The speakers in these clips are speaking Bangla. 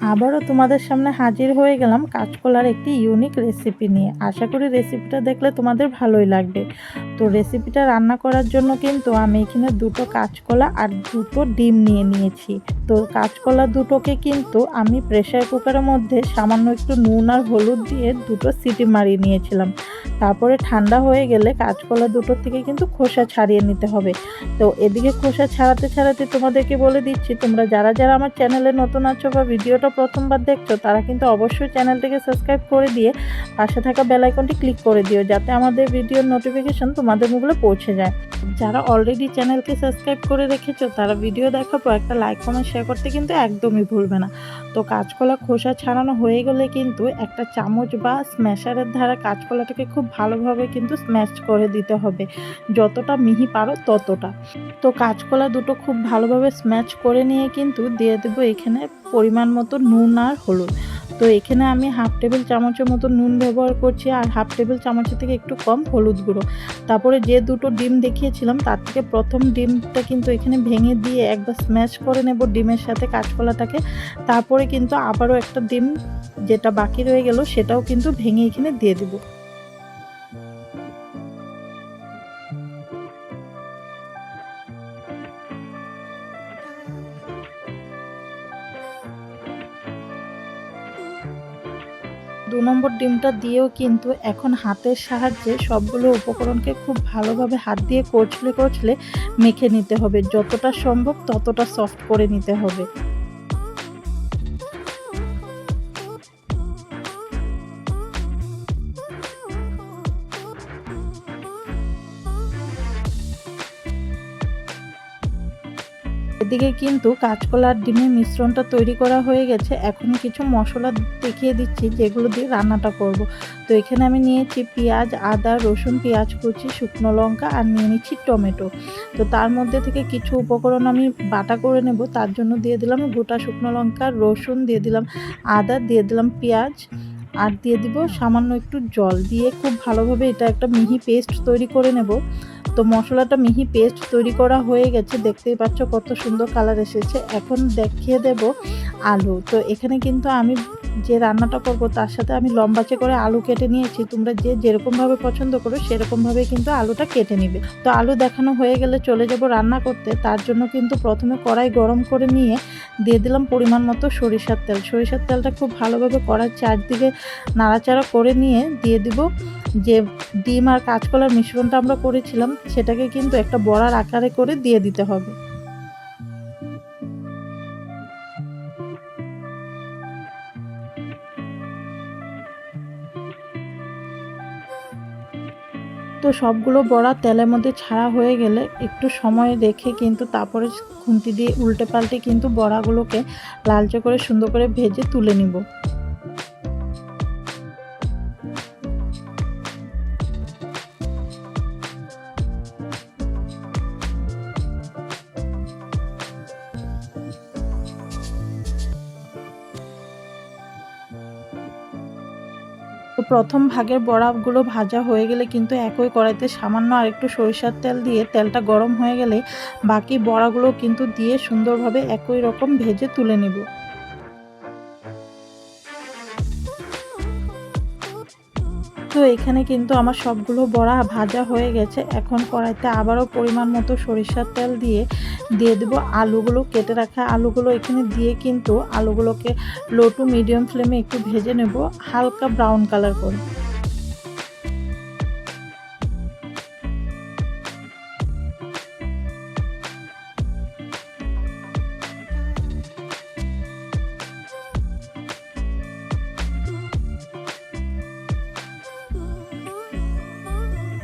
আবারও তোমাদের সামনে হাজির হয়ে গেলাম কাঁচকলার একটি ইউনিক রেসিপি নিয়ে। আশা করি রেসিপিটা দেখলে তোমাদের ভালোই লাগবে। তো রেসিপিটা রান্না করার জন্য কিন্তু আমি এখানে দুটো কাঁচকলা আর দুটো ডিম নিয়ে নিয়েছি। তো কাঁচকলা দুটোকে কিন্তু আমি প্রেশার কুকারের মধ্যে সামান্য একটু নুন আর হলুদ দিয়ে দুটো সিটি মারিয়ে নিয়েছিলাম। তারপরে ঠান্ডা হয়ে গেলে কাঁচকলা দুটোর থেকে কিন্তু খোসা ছাড়িয়ে নিতে হবে। তো এদিকে খোসা ছাড়াতে ছাড়াতে তোমাদেরকে বলে দিচ্ছি, তোমরা যারা যারা আমার চ্যানেলে নতুন আছো বা ভিডিওটা প্রথমবার দেখছ, তারা কিন্তু অবশ্যই চ্যানেলটিকে সাবস্ক্রাইব করে দিয়ে পাশে থাকা বেল আইকনটি ক্লিক করে দিও, যাতে আমাদের ভিডিওর নোটিফিকেশন তোমাদের মুখে পৌঁছে যায়। যারা অলরেডি চ্যানেলকে সাবস্ক্রাইব করে রেখেছো, তারা ভিডিও দেখার পর একটা লাইক কমেন্ট শেয়ার করতে কিন্তু একদমই ভুলবে না। তো কাঁচকলা খোসা ছাড়ানো হয়ে গেলে কিন্তু একটা চামচ বা স্ম্যাশারের ধারা কাঁচকলাটাকে খুব ভালোভাবে কিন্তু স্ম্যাশ করে দিতে হবে। যতটা মিহি পারো ততটা। তো কাঁচকলা দুটো খুব ভালোভাবে স্ম্যাচ করে নিয়ে কিন্তু দিয়ে দেবো এখানে পরিমাণ মতো নুন আর হলুদ। তো এখানে আমি হাফ টেবিল চামচের মতো নুন ব্যবহার করছি আর হাফ টেবিল চামচের থেকে একটু কম হলুদ গুঁড়ো। তারপরে যে দুটো ডিম দেখিয়েছিলাম, তার থেকে প্রথম ডিমটা কিন্তু এখানে ভেঙে দিয়ে একবার স্ম্যাশ করে নেব ডিমের সাথে কাঁচকলাটাকে। তারপরে কিন্তু আবারও একটা ডিম যেটা বাকি রয়ে গেল, সেটাও কিন্তু ভেঙে এখানে দিয়ে দেবো। দু নম্বর ডিমটা দিয়েও কিন্তু এখন হাতের সাহায্যে সবগুলো উপকরণকে খুব ভালোভাবে হাত দিয়ে কচলে কচলে মেখে নিতে হবে। যতটা সম্ভব ততটা সফট করে নিতে হবে। এদিকে কিন্তু কাঁচকলার ডিমের মিশ্রণটা তৈরি করা হয়ে গেছে। এখন কিছু মশলা দেখিয়ে দিচ্ছি যেগুলো দিয়ে রান্নাটা করব। তো এখানে আমি নিয়েছি পেঁয়াজ, আদা, রসুন, পেঁয়াজ কুচি, শুকনো লঙ্কা আর নিয়ে নিচ্ছি টমেটো। তো তার মধ্যে থেকে কিছু উপকরণ আমি বাটা করে নেব। তার জন্য দিয়ে দিলাম গোটা শুকনো লঙ্কা, রসুন দিয়ে দিলাম আদা, দিয়ে দিলাম পেঁয়াজ আর দিয়ে দিব সামান্য একটু জল। দিয়ে খুব ভালোভাবে এটা একটা মিহি পেস্ট তৈরি করে নেব। তো মশলাটা মিহি পেস্ট তৈরি করা হয়ে গেছে। দেখতেই পাচ্ছ কত সুন্দর কালার এসেছে। এখন দেখিয়ে দেব আলু। তো এখানে কিন্তু আমি যে রান্নাটা করব, তার সাথে আমি লম্বাচে করে আলু কেটে নিয়েছি, তোমরা যে যেরকমভাবে পছন্দ করো সেরকমভাবে কিন্তু আলুটা কেটে নিবে। তো আলু দেখানো হয়ে গেলে চলে যাব রান্না করতে। তার জন্য কিন্তু প্রথমে কড়াই গরম করে নিয়ে দিয়ে দিলাম পরিমাণ মতো সরিষার তেল। সরিষার তেলটা খুব ভালোভাবে কড়াই চারদিকে নাড়াচাড়া করে নিয়ে দিয়ে দিব যে ডিম আর কাঁচকলার মিশ্রণটা আমরা করেছিলাম। সেটাকে কিন্তু একটা বড়ার আকারে করে দিয়ে দিতে হবে। তো সবগুলো বড়া তেলের মধ্যে ছাড়া হয়ে গেলে একটু সময় রেখে কিন্তু তারপরে খুন্তি দিয়ে উল্টে পাল্টে কিন্তু বড়াগুলোকে লালচে করে সুন্দর করে ভেজে তুলে নিব। তো প্রথম ভাগের বড়াগুলো ভাজা হয়ে গেলে কিন্তু একই কড়াইতে সামান্য আরেকটু সরিষার তেল দিয়ে তেলটা গরম হয়ে গেলে বাকি বড়াগুলো কিন্তু দিয়ে সুন্দরভাবে একই রকম ভেজে তুলে নিব। তো এখানে কিন্তু আমার সবগুলো বড়া ভাজা হয়ে গেছে। এখন কড়াইতে আবারও পরিমাণ মতো সরিষার তেল দিয়ে দিয়ে দেবো আলুগুলো, কেটে রাখা আলুগুলো এখানে দিয়ে কিন্তু আলুগুলোকে লো টু মিডিয়াম ফ্লেমে একটু ভেজে নেব, হালকা ব্রাউন কালার করে।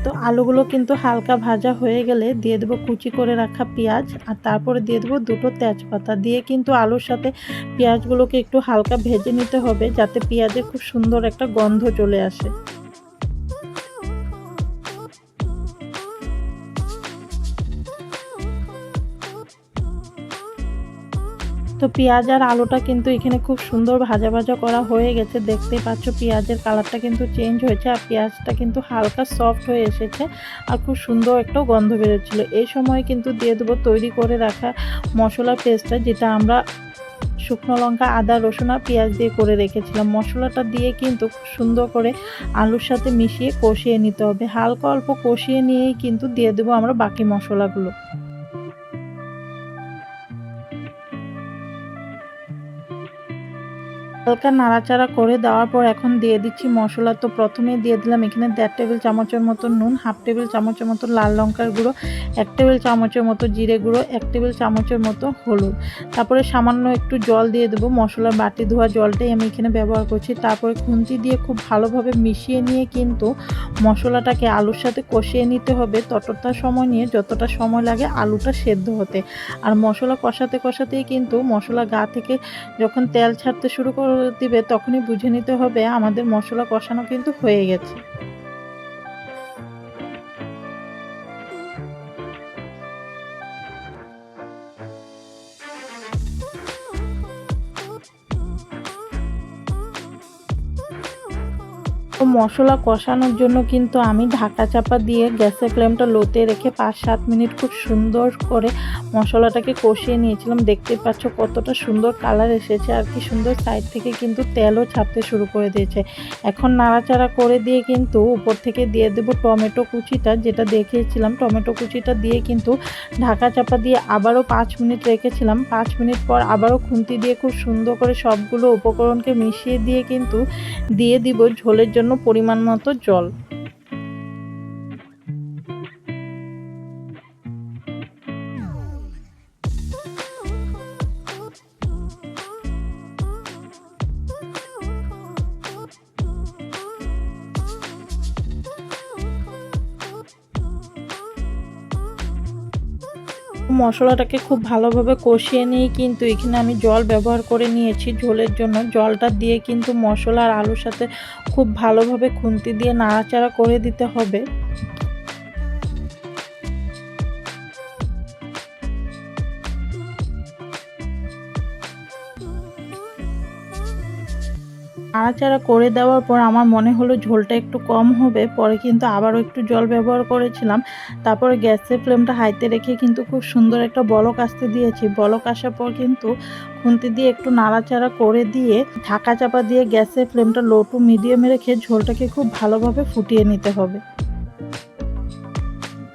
তো আলুগুলো কিন্তু হালকা ভাজা হয়ে গেলে দিয়ে দেবো কুচি করে রাখা পেঁয়াজ আর তারপরে দিয়ে দেবো দুটো তেজপাতা। দিয়ে কিন্তু আলুর সাথে পেঁয়াজগুলোকে একটু হালকা ভেজে নিতে হবে যাতে পেঁয়াজে খুব সুন্দর একটা গন্ধ চলে আসে। তো পেঁয়াজ আর আলুটা কিন্তু এখানে খুব সুন্দর ভাজা ভাজা করা হয়ে গেছে। দেখতে পাচ্ছ পেঁয়াজের কালারটা কিন্তু চেঞ্জ হয়েছে আর পেঁয়াজটা কিন্তু হালকা সফট হয়ে এসেছে আর খুব সুন্দর একটা গন্ধ বেরোচ্ছিল। এই সময় কিন্তু দিয়ে দেবো তৈরি করে রাখা মশলা পেস্টটা যেটা আমরা শুকনো লঙ্কা, আদা, রসুন আর পেঁয়াজ দিয়ে করে রেখেছিলাম। মশলাটা দিয়ে কিন্তু সুন্দর করে আলুর সাথে মিশিয়ে কষিয়ে নিতে হবে। হালকা অল্প কষিয়ে নিয়েই কিন্তু দিয়ে দেবো আমরা বাকি মশলাগুলো। হালকা নাড়াচাড়া করে দেওয়ার পর এখন দিয়ে দিচ্ছি মশলা। তো প্রথমেই দিয়ে দিলাম এখানে দেড় টেবিল চামচের মতো নুন, হাফ টেবিল চামচের মতো লাল লঙ্কার গুঁড়ো, এক টেবিল চামচের মতো জিরে গুঁড়ো, এক টেবিল চামচের মতো হলুদ। তারপরে সামান্য একটু জল দিয়ে দেবো মশলার বাটি ধোয়া জলটাই আমি এখানে ব্যবহার করছি। তারপরে খুন্তি দিয়ে খুব ভালোভাবে মিশিয়ে নিয়ে কিন্তু মশলাটাকে আলুর সাথে কষিয়ে নিতে হবে। ততটা সময় নিয়ে যতটা সময় লাগে আলুটা সেদ্ধ হতে। আর মশলা কষাতে কষাতেই কিন্তু মশলা গা থেকে যখন তেল ছাড়তে শুরু করে দিবে তখনই বুঝে নিতে হবে আমাদের মশলা কষানো কিন্তু হয়ে গেছে। তো মশলা কষানোর জন্য কিন্তু আমি ঢাকা চাপা দিয়ে গ্যাসের ফ্লেমটা লোতে রেখে পাঁচ, সাত মিনিট খুব সুন্দর করে মশলাটাকে কষিয়ে নিয়েছিলাম। দেখতে পাচ্ছ কতটা সুন্দর কালার এসেছে আর কি সুন্দর সাইড থেকে কিন্তু তেলও ছাড়তে শুরু করে দিয়েছে। এখন নাড়াচাড়া করে দিয়ে কিন্তু উপর থেকে দিয়ে দেব টমেটো কুচিটা, যেটা দেখিয়েছিলাম। টমেটো কুচিটা দিয়ে কিন্তু ঢাকা চাপা দিয়ে আবারও পাঁচ মিনিট রেখেছিলাম। পাঁচ মিনিট পর আবারও খুন্তি দিয়ে খুব সুন্দর করে সবগুলো উপকরণকে মিশিয়ে দিয়ে কিন্তু দিয়ে দিব ঝোলের জন্য। পরিমাণ মতো জল। মশলাটাকে খুব ভালোভাবে কষিয়ে নিয়ে কিন্তু এখানে আমি জল ব্যবহার করে নিয়েছি ঝোলের জন্য। জলটা দিয়ে কিন্তু মশলা আর আলুর সাথে খুব ভালোভাবে খুন্তি দিয়ে নাড়াচাড়া করে দিতে হবে। নাড়াচাড়া করে দেওয়ার পর আমার মনে হলো ঝোলটা একটু কম হবে। পরে কিন্তু আবারও একটু জল ব্যবহার করেছিলাম। তারপরে গ্যাসের ফ্লেমটা হাইতে রেখে কিন্তু খুব সুন্দর একটা বলক আসতে দিয়েছি। বলক আসার পর কিন্তু খুন্তি দিয়ে একটু নাড়াচাড়া করে দিয়ে ঢাকা চাপা দিয়ে গ্যাসের ফ্লেমটা লো টু মিডিয়ামে রেখে ঝোলটাকে খুব ভালোভাবে ফুটিয়ে নিতে হবে।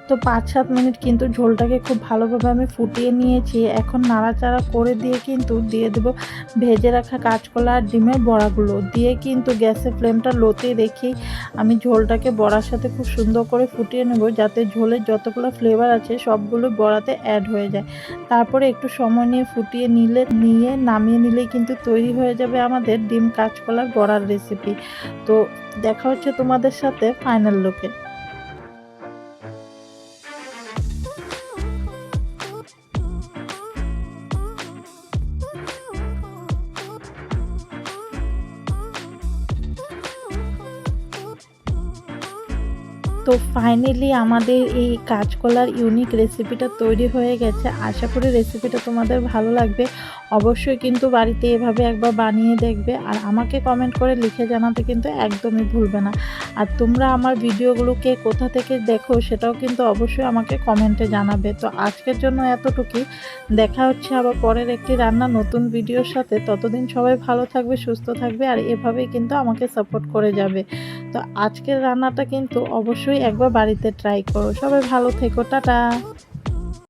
তো পাঁচ সাত মিনিট কিন্তু ঝোলটাকে খুব ভালোভাবে আমি ফুটিয়ে নিয়েছি। এখন নাড়াচাড়া করে দিয়ে কিন্তু দিয়ে দেবো ভেজে রাখা কাঁচকলা আর ডিমের বড়াগুলো। দিয়ে কিন্তু গ্যাসের ফ্লেমটা লোতে রেখেই আমি ঝোলটাকে বড়ার সাথে খুব সুন্দর করে ফুটিয়ে নেব যাতে ঝোলের যতগুলো ফ্লেভার আছে সবগুলো বড়াতে অ্যাড হয়ে যায়। তারপরে একটু সময় নিয়ে ফুটিয়ে নিলে, নিয়ে নামিয়ে নিলেই কিন্তু তৈরি হয়ে যাবে আমাদের ডিম কাঁচকলার বড়ার রেসিপি তো দেখা হচ্ছে তোমাদের সাথে ফাইনাল লুকে তো ফাইনালি আমাদের এই কাঁচকলার ইউনিক রেসিপিটা তৈরি হয়ে গেছে। আশা করি রেসিপিটা তোমাদের ভালো লাগবে। অবশ্যই কিন্তু বাড়িতে এভাবে একবার বানিয়ে দেখবে। আর আমাকে কমেন্ট করে লিখে জানাতে কিন্তু একদমই ভুলবে না। আর তোমরা আমার ভিডিওগুলোকে কোথা থেকে দেখো সেটাও কিন্তু অবশ্যই আমাকে কমেন্টে জানাবে। তো আজকের জন্য এতটুকুই। দেখা হচ্ছে আবার পরের একটি রান্না নতুন ভিডিওর সাথে। ততদিন সবাই ভালো থাকবে, সুস্থ থাকবে আর এভাবেই কিন্তু আমাকে সাপোর্ট করে যাবে। তো আজকের রান্নাটা কিন্তু অবশ্যই একবার বাড়িতে ট্রাই করো। সবাই ভালো থেকো, টাটা।